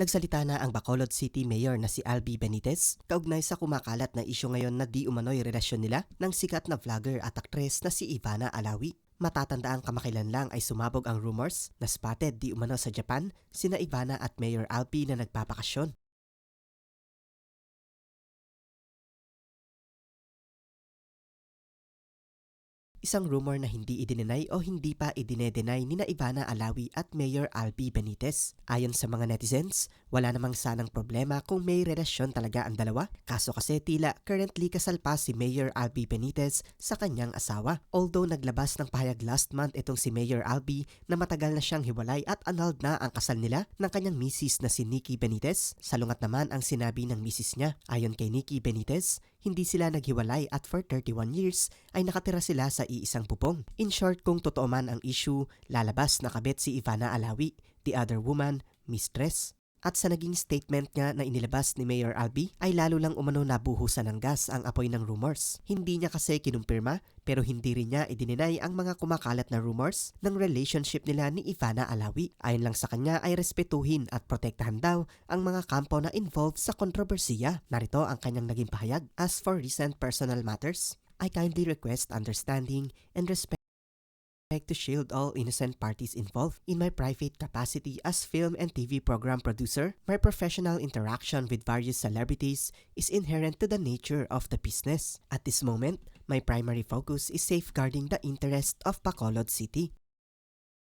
Nagsalita na ang Bacolod City Mayor na si Albi Benitez kaugnay sa kumakalat na isyu ngayon na di umano'y relasyon nila ng sikat na vlogger at aktres na si Ivana Alawi. Matatandaan kamakailan lang ay sumabog ang rumors na spotted di umano sa Japan sina Ivana at Mayor Albi na nagpapakasyon. Isang rumor na hindi idinenay o hindi pa idinedenay ni na Ivana Alawi at Mayor Albi Benitez. Ayon sa mga netizens, wala namang sanang problema kung may relasyon talaga ang dalawa. Kaso kasi tila currently kasal pa si Mayor Albi Benitez sa kanyang asawa. Although naglabas ng pahayag last month itong si Mayor Albi na matagal na siyang hiwalay at annulled na ang kasal nila ng kanyang misis na si Nikki Benitez. Salungat naman ang sinabi ng misis niya. Ayon kay Nikki Benitez, hindi sila naghiwalay at for 31 years ay nakatira sila sa iisang pupong. In short, kung totoo man ang issue, lalabas na kabit si Ivana Alawi, the other woman, mistress. At sa naging statement nga na inilabas ni Mayor Albi ay lalo lang umano nabuhusan ng gas ang apoy ng rumors. Hindi niya kasi kinumpirma pero hindi rin niya idininay ang mga kumakalat na rumors ng relationship nila ni Ivana Alawi. Ayon lang sa kanya ay respetuhin at protektahan daw ang mga kampo na involved sa kontrobersiya. Narito ang kanyang naging pahayag. As for recent personal matters, I kindly request understanding and respect like to shield all innocent parties involved. In my private capacity as film and TV program producer, my professional interaction with various celebrities is inherent to the nature of the business. At this moment, my primary focus is safeguarding the interest of Bacolod City.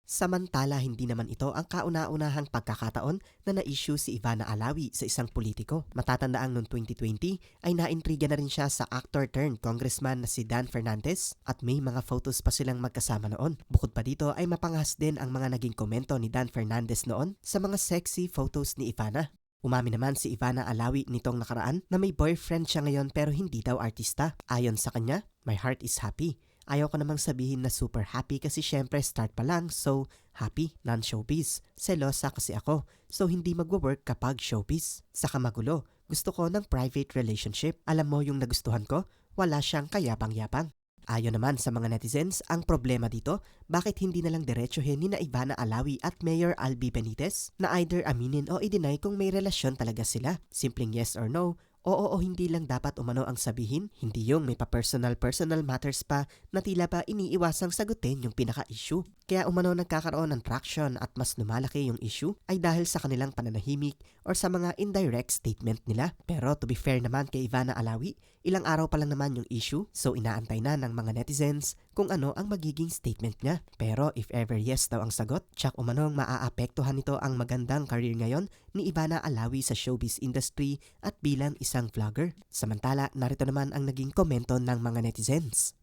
Samantala, hindi naman ito ang kauna-unahang pagkakataon na na-issue si Ivana Alawi sa isang politiko. Matatandaang noong 2020 ay naintriga na rin siya sa actor turned congressman na si Dan Fernandez at may mga photos pa silang magkasama noon. Bukod pa dito ay mapangas din ang mga naging komento ni Dan Fernandez noon sa mga sexy photos ni Ivana. Umami naman si Ivana Alawi nitong nakaraan na may boyfriend siya ngayon pero hindi daw artista. Ayon sa kanya, my heart is happy. Ayaw ko namang sabihin na super happy kasi syempre start pa lang so happy, non-showbiz. Selosa kasi ako so hindi magwo-work kapag showbiz. Saka magulo, gusto ko ng private relationship. Alam mo yung nagustuhan ko? Wala siyang kayabang-yabang. Ayon naman sa mga netizens, ang problema dito, bakit hindi na lang diretsohin ni na Ivana Alawi at Mayor Albi Benitez na either aminin o i-deny kung may relasyon talaga sila. Simpleng yes or no, Oo o hindi lang dapat umano ang sabihin, hindi yung may pa-personal personal matters pa na tila pa iniiwasang sagutin yung pinaka-issue. Kaya umano nagkakaroon ng traction at mas lumalaki yung issue ay dahil sa kanilang pananahimik or sa mga indirect statement nila. Pero to be fair naman kay Ivana Alawi, ilang araw pa lang naman yung issue so inaantay na ng mga netizens kung ano ang magiging statement niya. Pero if ever yes daw ang sagot, tsak umanong maaapektuhan nito ang magandang career ngayon ni Ivana Alawi sa showbiz industry at bilang isang vlogger. Samantala, narito naman ang naging komento ng mga netizens.